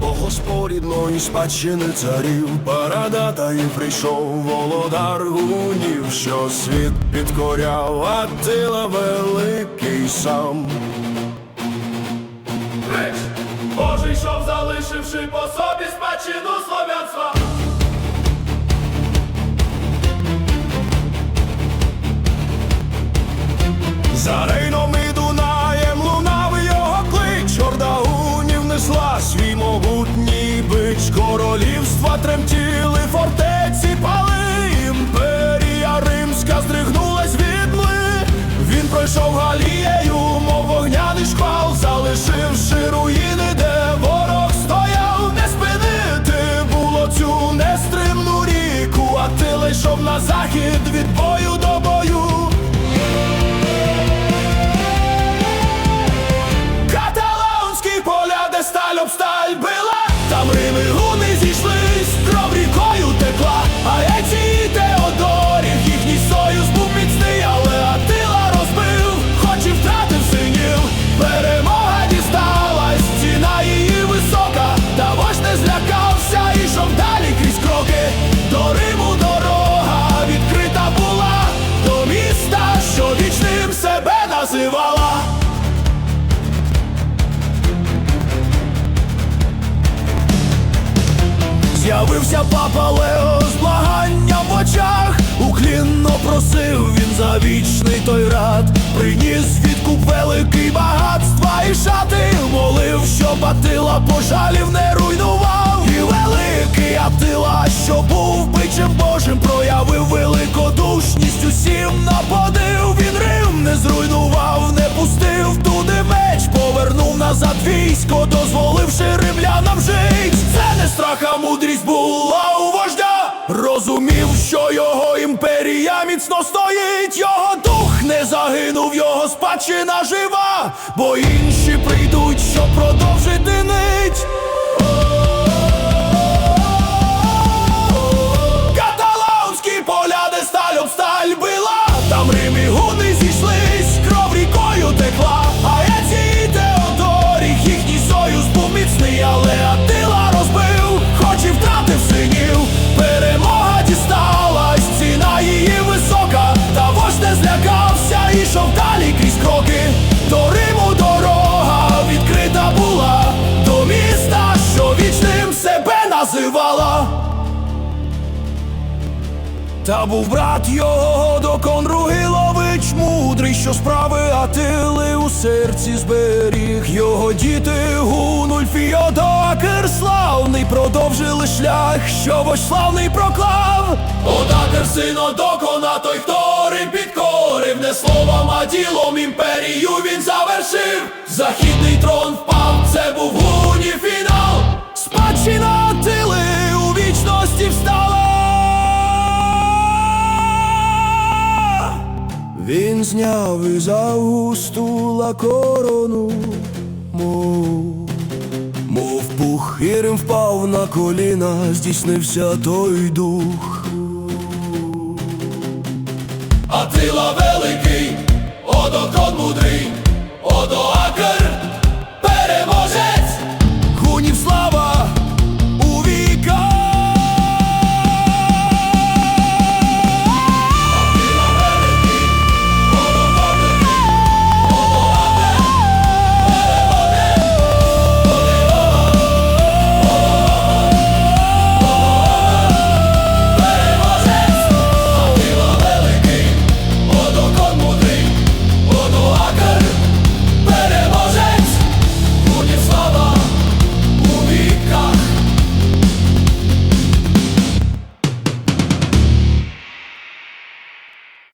бо Господь рідної спадщини царів Парадата і прийшов володар гунів, що світ підкоряв, Аттила великий сам. Божий йшов, залишивши по собі спадщину слов'янства. За Рейном ти йшов на захід від бою. З'явився папа Лео з благанням в очах, уклінно просив він за вічний той рад, приніс відкуп великий багатства і шати, молив, щоб Атила пожалів не руйнував. І великий Атила, що був бичем Божим, проявив великодушність усім на подив. Він Рим не зруйнував, не пустив туди меч, повернув назад військо, дозволивши римлянам жить. Не мудрість була у вождя. Розумів, що його імперія міцно стоїть, його дух не загинув, його спадщина жива, бо інші прийдуть, щоб продовжити нить. Та був брат його докон Ругилович мудрий, що справи Атили у серці зберіг. Його діти Гунульф і славний продовжили шлях, що вождь славний проклав. Одакер син Одокона, той, хто Рим підкорив, не словом, а ділом імперію він завершив. Західний трон впав, зняв із Августула корону, мов, мов пух, і впав на коліна, здійснився той дух. Атила великий, Одокон мудрий, Одоакер